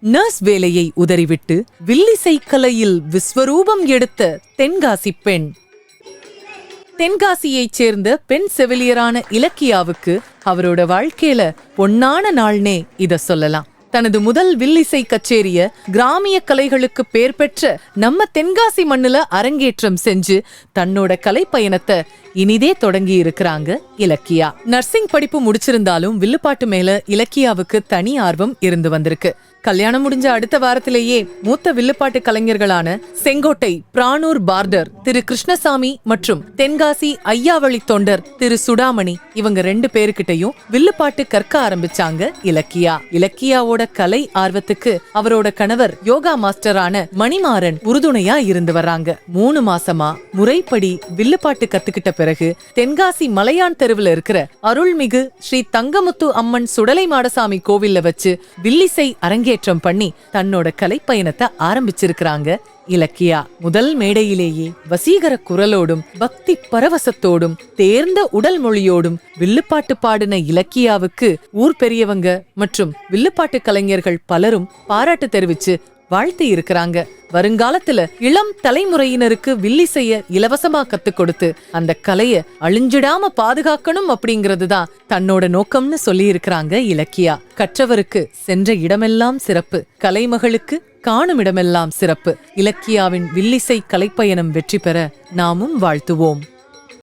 Nurse வேலையை உதறிவிட்டு வில்லிசை கலையில் விஸ்வரூபம் எடுத்த தென்காசி பெண். தென்காசியைச் சேர்ந்த பெண் செவிலியரான இலக்கியாவுக்கு அவரோட வாழ்க்கையில பொன்னான நாள்னே இத சொல்லலாம். தனது முதல் வில்லிசை கச்சேரிய கிராமிய கலைகளுக்கு பேர் பெற்ற நம்ம தென்காசி மண்ணுல அரங்கேற்றம் செஞ்சு தன்னோட கலை பயணத்தை இனிதே தொடங்கி இருக்கிறாங்க இலக்கியா. நர்சிங் படிப்பு முடிச்சிருந்தாலும் வில்லுப்பாட்டு மேல இலக்கியாவுக்கு தனி ஆர்வம் இருந்து வந்திருக்கு. கல்யாணம் முடிஞ்ச அடுத்த வாரத்திலேயே மூத்த வில்லுப்பாட்டு கலைஞர்களான செங்கோட்டை பிரானூர் பார்டர் திரு கிருஷ்ணசாமி மற்றும் தென்காசி ஐயாவளி தொண்டர் திரு சுடாமணி இவங்க ரெண்டு பேருக்கிட்டையும் வில்லுப்பாட்டு கற்க ஆரம்பிச்சாங்க இலக்கியா. இலக்கியாவோட கலை ஆர்வத்துக்கு அவரோட கணவர் யோகா மாஸ்டரான மணிமாறன் உறுதுணையா இருந்து வர்றாங்க. மூணு மாசமா முறைப்படி வில்லுப்பாட்டு கத்துக்கிட்ட பிறகு தென்காசி மலையான் தெருவுல இருக்கிற அருள்மிகு ஸ்ரீ தங்கமுத்து அம்மன் சுடலை மாடசாமி கோவில்ல வச்சு வில்லிசை அரங்கேற்றம் பண்ணி தன்னோட கலைப்பயணத்தை ஆரம்பிச்சிருக்கிறாங்க. இலக்கியா முதல் மேடையிலேயே வசீகர குரலோடும் பக்தி பரவசத்தோடும் தேர்ந்த உடல் மொழியோடும் வில்லுப்பாட்டு பாடின இலக்கியாவுக்கு ஊர் பெரியவங்க மற்றும் வில்லுப்பாட்டு கலைஞர்கள் பலரும் பாராட்டு தெரிவிச்சு வாழ்த்து இருக்கிறாங்க. வருங்காலத்துல இளம் தலைமுறையினருக்கு வில்லிசைய இலவசமா கத்து கொடுத்து அந்த கலைய அழிஞ்சிடாம பாதுகாக்கணும் அப்படிங்கிறது தான் தன்னோட நோக்கம்னு சொல்லி இருக்கிறாங்க இலக்கியா. கற்றவருக்கு சென்ற இடமெல்லாம் சிறப்பு. கலைமகளுக்கு காணும் இடமெல்லாம் சிறப்பு. இலக்கியாவின் வில்லிசை கலைப்பயணம் வெற்றி பெற நாமும் வாழ்த்துவோம்.